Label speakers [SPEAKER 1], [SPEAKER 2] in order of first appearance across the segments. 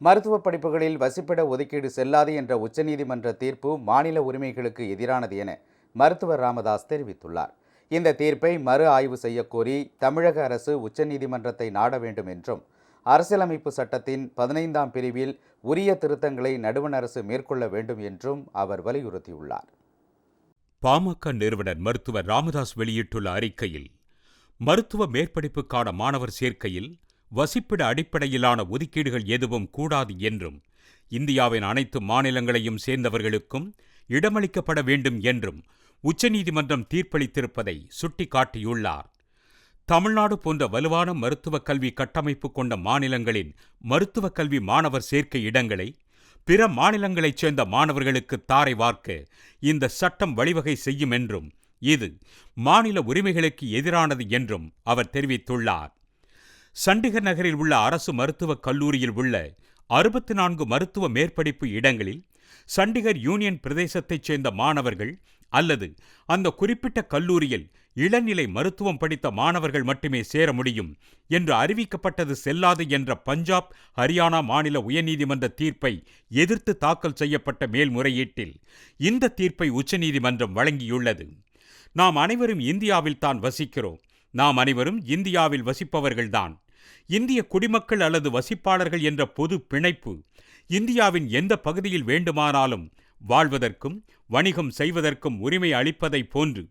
[SPEAKER 1] மருத்துவ படிப்புகளில் வசிப்பிட ஒதுக்கீடு செல்லாது என்ற உச்சநீதிமன்ற தீர்ப்பு மாநில உரிமைகளுக்கு எதிரானது என மருத்துவர் ராமதாஸ் தெரிவித்துள்ளார். இந்த தீர்ப்பை மறு ஆய்வு செய்யக்கோரி தமிழக அரசு உச்சநீதிமன்றத்தை நாட வேண்டும் என்றும் அரசியலமைப்பு சட்டத்தின் பதினைந்தாம் பிரிவில் உரிய திருத்தங்களை நடுவண் அரசு மேற்கொள்ள வேண்டும் என்றும் அவர் வலியுறுத்தியுள்ளார்.
[SPEAKER 2] பாமக நிறுவனர் மருத்துவர் ராமதாஸ் வெளியிட்டுள்ள அறிக்கையில் மருத்துவ மேற்படிப்புக்கான மாணவர் சேர்க்கையில் வசிப்பிட அடிப்படையிலான ஒதுக்கீடுகள் எதுவும் கூடாது என்றும் இந்தியாவின் அனைத்து மாநிலங்களையும் சேர்ந்தவர்களுக்கும் இடமளிக்கப்பட வேண்டும் என்றும் உச்சநீதிமன்றம் தீர்ப்பளித்திருப்பதை சுட்டிக்காட்டியுள்ளார். தமிழ்நாடு போன்ற வலுவான மருத்துவக் கல்வி கட்டமைப்பு கொண்ட மாநிலங்களின் மருத்துவக் கல்வி மாணவர் சேர்க்கை இடங்களை பிற மாநிலங்களைச் சேர்ந்த மாணவர்களுக்கு தாரை வார்க்க இந்த சட்டம் வழிவகை செய்யும் என்றும் இது மாநில உரிமைகளுக்கு எதிரானது என்றும் அவர் தெரிவித்துள்ளார். சண்டிகர் நகரில் உள்ள அரசு மருத்துவக் கல்லூரியில் உள்ள அறுபத்தி நான்கு மருத்துவ மேற்படிப்பு இடங்களில் சண்டிகர் யூனியன் பிரதேசத்தைச் சேர்ந்த மாணவர்கள் அல்லது அந்த குறிப்பிட்ட கல்லூரியில் இளநிலை மருத்துவம் படித்த மாணவர்கள் மட்டுமே சேர முடியும் என்று அறிவிக்கப்பட்டது செல்லாது என்ற பஞ்சாப் ஹரியானா மாநில உயர்நீதிமன்ற தீர்ப்பை எதிர்த்து தாக்கல் செய்யப்பட்ட மேல்முறையீட்டில் இந்த தீர்ப்பை உச்சநீதிமன்றம் வழங்கியுள்ளது. நாம் அனைவரும் இந்தியாவில் தான் வசிக்கிறோம். நாம் அனைவரும் இந்தியாவில் வசிப்பவர்கள்தான். இந்திய குடிமக்கள் அல்லது வசிப்பாளர்கள் என்ற பொது பிணைப்பு இந்தியாவின் எந்த பகுதியில் வேண்டுமானாலும் வாழ்வதற்கும் வணிகம் செய்வதற்கும் உரிமை அளிப்பதைப் போன்று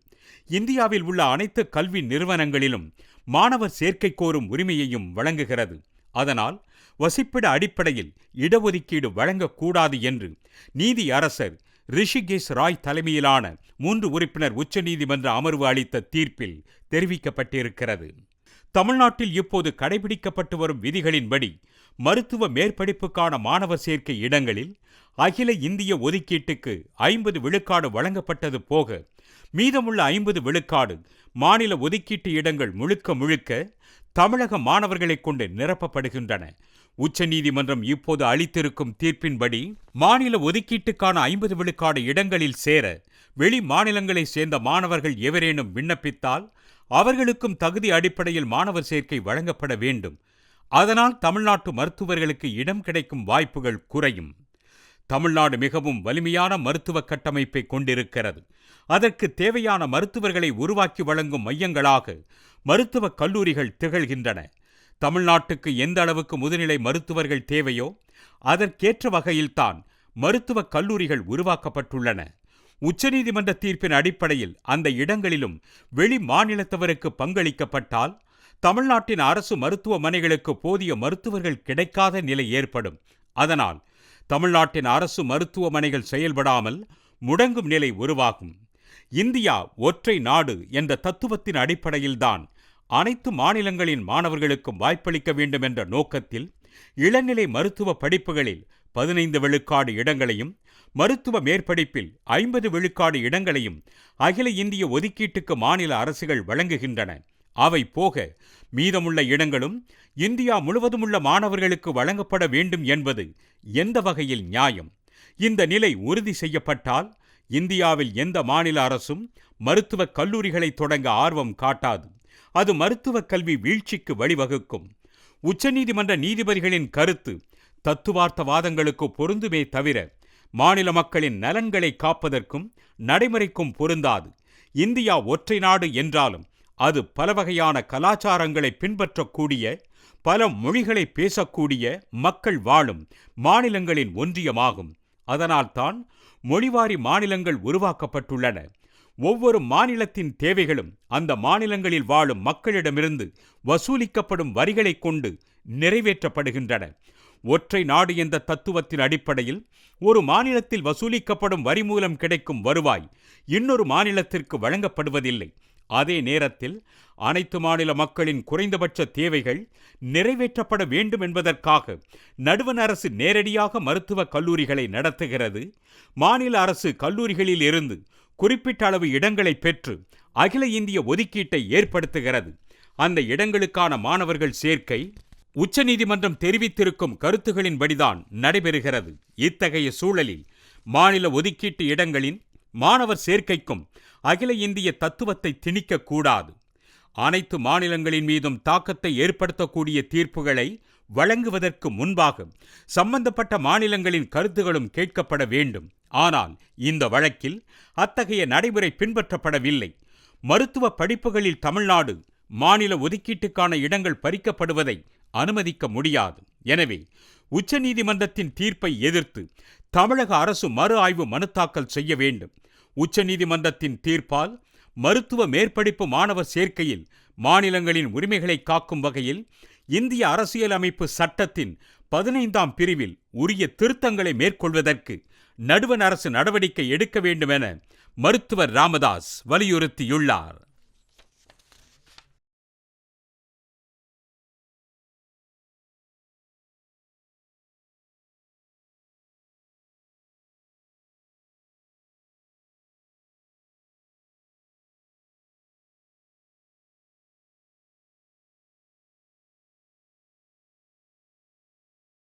[SPEAKER 2] இந்தியாவில் உள்ள அனைத்து கல்வி நிறுவனங்களிலும் மாணவர் சேர்க்கை கோரும் உரிமையையும் வழங்குகிறது. அதனால் வசிப்பிட அடிப்படையில் இடஒதுக்கீடு வழங்கக்கூடாது என்று நீதி அரசர் ரிஷிகேஷ் ராய் தலைமையிலான மூன்று உறுப்பினர் உச்சநீதிமன்ற அமர்வு அளித்த தீர்ப்பில் தெரிவிக்கப்பட்டிருக்கிறது. தமிழ்நாட்டில் இப்போது கடைபிடிக்கப்பட்டு வரும் விதிகளின்படி மருத்துவ மேற்படிப்புக்கான மாணவர் சேர்க்கை இடங்களில் அகில இந்திய ஒதுக்கீட்டுக்கு ஐம்பது விழுக்காடு வழங்கப்பட்டது போக மீதமுள்ள ஐம்பது விழுக்காடு மாநில ஒதுக்கீட்டு இடங்கள் முழுக்க முழுக்க தமிழக மாணவர்களைக் கொண்டு நிரப்பப்படுகின்றன. உச்சநீதிமன்றம் இப்போது அளித்திருக்கும் தீர்ப்பின்படி மாநில ஒதுக்கீட்டுக்கான ஐம்பது விழுக்காடு இடங்களில் சேர வெளி மாநிலங்களைச் சேர்ந்த மாணவர்கள் எவரேனும் விண்ணப்பித்தால் அவர்களுக்கும் தகுதி அடிப்படையில் மாணவர் சேர்க்கை வழங்கப்பட வேண்டும். அதனால் தமிழ்நாட்டு மருத்துவர்களுக்கு இடம் கிடைக்கும் வாய்ப்புகள் குறையும். தமிழ்நாடு மிகவும் வலிமையான மருத்துவ கட்டமைப்பை கொண்டிருக்கிறது. அதற்கு தேவையான மருத்துவர்களை உருவாக்கி வழங்கும் மையங்களாக மருத்துவக் கல்லூரிகள் திகழ்கின்றன. தமிழ்நாட்டுக்கு எந்த அளவுக்கு முதுநிலை மருத்துவர்கள் தேவையோ அதற்கேற்ற வகையில்தான் மருத்துவக் கல்லூரிகள் உருவாக்கப்பட்டுள்ளன. உச்சநீதிமன்ற தீர்ப்பின் அடிப்படையில் அந்த இடங்களிலும் வெளி மாநிலத்தவருக்கு பங்களிக்கப்பட்டால் தமிழ்நாட்டின் அரசு மருத்துவமனைகளுக்கு போதிய மருத்துவர்கள் கிடைக்காத நிலை ஏற்படும். அதனால் தமிழ்நாட்டின் அரசு மருத்துவமனைகள் செயல்படாமல் முடங்கும் நிலை உருவாகும். இந்தியா ஒற்றை நாடு என்ற தத்துவத்தின் அடிப்படையில்தான் அனைத்து மாநிலங்களின் மாணவர்களுக்கும் வாய்ப்பளிக்க வேண்டும் என்ற நோக்கத்தில் இளநிலை மருத்துவ படிப்புகளில் பதினைந்து விழுக்காடு இடங்களையும் மருத்துவ மேற்படிப்பில் ஐம்பது விழுக்காடு இடங்களையும் அகில இந்திய ஒதுக்கீட்டுக்கு மாநில அரசுகள் வழங்குகின்றன. அவை போக மீதமுள்ள இடங்களும் இந்தியா முழுவதும் உள்ள மாணவர்களுக்கு வழங்கப்பட வேண்டும் என்பது எந்த வகையில் நியாயம்? இந்த நிலை உறுதி செய்யப்பட்டால் இந்தியாவில் எந்த மாநில அரசும் மருத்துவக் கல்லூரிகளை தொடங்க ஆர்வம் காட்டாது. அது மருத்துவக் கல்வி வீழ்ச்சிக்கு வழிவகுக்கும். உச்சநீதிமன்ற நீதிபதிகளின் கருத்து தத்துவார்த்தவாதங்களுக்கு பொருந்துமே தவிர மாநில மக்களின் நலன்களை காப்பதற்கும் நடைமுறைக்கும் பொருந்தாது. இந்தியா ஒற்றை நாடு என்றாலும் அது பல வகையான கலாச்சாரங்களை பின்பற்றக்கூடிய பல மொழிகளை பேசக்கூடிய மக்கள் வாழும் மாநிலங்களின் ஒன்றியமாகும். அதனால்தான் மொழிவாரி மாநிலங்கள் உருவாக்கப்பட்டுள்ளன. ஒவ்வொரு மாநிலத்தின் தேவைகளும் அந்த மாநிலங்களில் வாழும் மக்களிடமிருந்து வசூலிக்கப்படும் வரிகளைக் கொண்டு நிறைவேற்றப்படுகின்றன. ஒற்றை நாடு என்ற தத்துவத்தின் அடிப்படையில் ஒரு மாநிலத்தில் வசூலிக்கப்படும் வரி மூலம் கிடைக்கும் வருவாய் இன்னொரு மாநிலத்திற்கு வழங்கப்படுவதில்லை. அதே நேரத்தில் அனைத்து மாநில மக்களின் குறைந்தபட்ச தேவைகள் நிறைவேற்றப்பட வேண்டும் என்பதற்காக நடுவண் அரசு நேரடியாக மருத்துவக் கல்லூரிகளை நடத்துகிறது. மாநில அரசு கல்லூரிகளில் இருந்து குறிப்பிட்ட அளவு இடங்களை பெற்று அகில இந்திய ஒதுக்கீட்டை ஏற்படுத்துகிறது. அந்த இடங்களுக்கான மாணவர்கள் சேர்க்கை உச்சநீதிமன்றம் தெரிவித்திருக்கும் கருத்துகளின்படிதான் நடைபெறுகிறது. இத்தகைய சூழலில் மாநில ஒதுக்கீட்டு இடங்களின் மாணவர் சேர்க்கைக்கும் அகில இந்திய தத்துவத்தை திணிக்கக்கூடாது அனைத்து மாநிலங்களின் மீதும் தாக்கத்தை ஏற்படுத்தக்கூடிய தீர்ப்புகளை வழங்குவதற்கு முன்பாக சம்பந்தப்பட்ட மாநிலங்களின் கருத்துகளும் கேட்கப்பட வேண்டும். ஆனால் இந்த வழக்கில் அத்தகைய நடைமுறை பின்பற்றப்படவில்லை. மருத்துவ படிப்புகளில் தமிழ்நாடு மாநில ஒதுக்கீட்டுக்கான இடங்கள் பறிக்கப்படுவதை அனுமதிக்க முடியாது. எனவே உச்சநீதிமன்றத்தின் தீர்ப்பை எதிர்த்து தமிழக அரசு மறு ஆய்வு மனு தாக்கல் செய்ய வேண்டும். உச்சநீதிமன்றத்தின் தீர்ப்பால் மருத்துவ மேற்படிப்பு மாணவர் சேர்க்கையில் மாநிலங்களின் உரிமைகளை காக்கும் வகையில் இந்திய அரசியலமைப்பு சட்டத்தின் பதினைந்தாம் பிரிவில் உரிய திருத்தங்களை மேற்கொள்வதற்கு நடுவண் அரசு நடவடிக்கை எடுக்க வேண்டும் என மருத்துவர் ராமதாஸ் வலியுறுத்தியுள்ளார்.